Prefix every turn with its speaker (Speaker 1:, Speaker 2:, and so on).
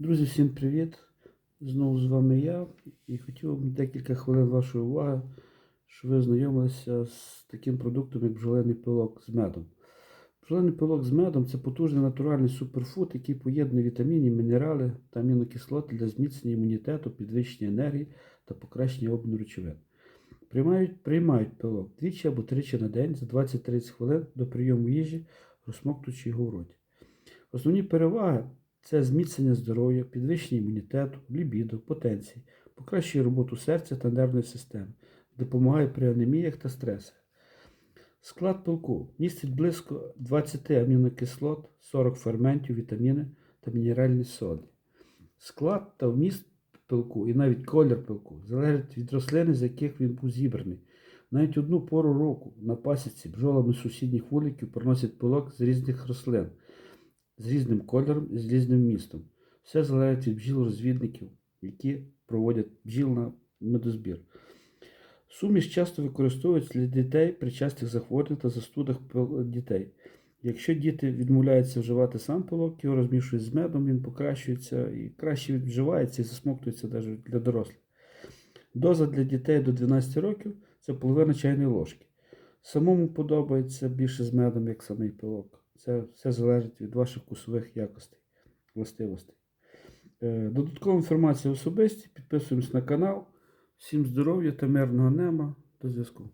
Speaker 1: Друзі, всім привіт! Знову з вами я і хотів вам декілька хвилин вашої уваги, щоб ви ознайомилися з таким продуктом, як бджолений пилок з медом. Бджолений пилок з медом це потужний натуральний суперфуд, який поєднує вітаміни, мінерали та амінокислоти для зміцнення імунітету, підвищення енергії та покращення обміну речовин. Приймають, приймають пилок двічі або тричі на день за 20-30 хвилин до прийому їжі, розсмоктуючи його в роті. Основні переваги це зміцнення здоров'я, підвищення імунітету, лібідо, потенції, покращує роботу серця та нервної системи, допомагає при анеміях та стресах. Склад пилку містить близько 20 амінокислот, 40 ферментів, вітаміни та мінеральні соди. Склад та вміст пилку і навіть колір пилку залежить від рослини, з яких він був зібраний. Навіть одну пору року на пасіці бджолами сусідніх вуликів приносять пилок з різних рослин з різним кольором і з різним містом. Все залежить від бджіл-розвідників, які проводять бджіл на медозбір. Суміш часто використовується для дітей при частих захворюваннях та застудах дітей. Якщо діти відмовляються вживати сам пилок, його розмішують з медом, він покращується і краще вживається і засмоктується навіть для дорослих. Доза для дітей до 12 років це половина чайної ложки. Самому подобається більше з медом, як самий пилок. Це все залежить від ваших вкусових якостей, властивостей. Е, Додаткова інформація особисті. Підписуємось на канал. Всім здоров'я та мирного неба. До зв'язку.